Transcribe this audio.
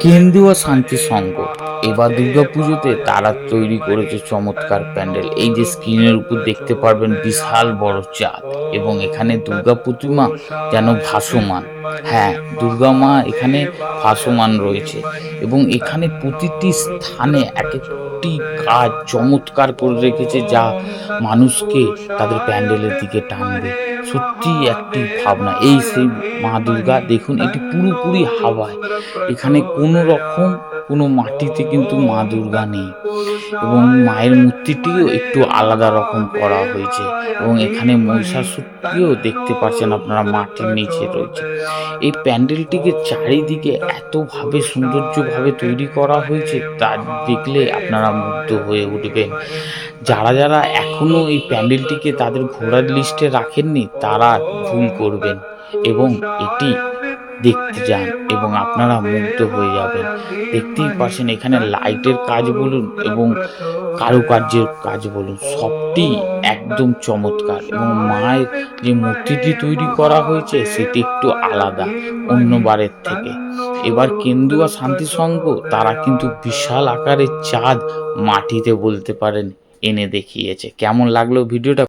কেন্দ্রীয় শান্তি সংঘ। এবার দুর্গাপুজোতে তারা তৈরি করেছে চমৎকার প্যান্ডেল। এই যে স্ক্রিনের উপর দেখতে পারবেন বিশাল বড় চাঁদ এবং এখানে দুর্গা প্রতিমা যেন ভাসমান। হ্যাঁ দুর্গা মা এখানে ভাসমান রয়েছে এবং এখানে প্রতিটি স্থানে এক একটি কাজ চমৎকার করে রেখেছে যা মানুষকে তাদের প্যান্ডেলের দিকে টানবে। সত্যি একটি ভাবনা। এই সেই মা দুর্গা, দেখুন, এটি পুরোপুরি হাওয়ায়। এখানে কোনো রকম কোনো মাটিতে কিন্তু মা দুর্গা নেই এবং মায়ের মূর্তিটিও একটু আলাদা রকম করা হয়েছে এবং এখানে মহিষাসুরটিও দেখতে পাচ্ছেন আপনারা মাটির নিচে রয়েছে। এই প্যান্ডেলটিকে চারিদিকে এতভাবে সৌন্দর্যভাবে তৈরি করা হয়েছে তা দেখলে আপনারা মুগ্ধ হয়ে উঠবেন। যারা যারা এখনও এই প্যান্ডেলটিকে তাদের ঘোরার লিস্টে রাখেননি তারা ভুল করবেন এবং এটি দেখতে যান এবং আপনারা মুগ্ধ হয়ে যাবেন। দেখতেই পাচ্ছেন এখানে লাইটের কাজ বলুন এবং কারুকার্যের কাজ বলুন, সবটি একদম চমৎকার এবং মায়ের যে মূর্তিটি তৈরি করা হয়েছে সেটি একটু আলাদা, অন্যবারের থেকে। এবার কেন্দুয়া শান্তি সংঘ, তারা কিন্তু বিশাল আকারের চাঁদ মাটিতে বলতে পারেন, এনে দেখিয়েছে। কেমন লাগল ভিডিওটা?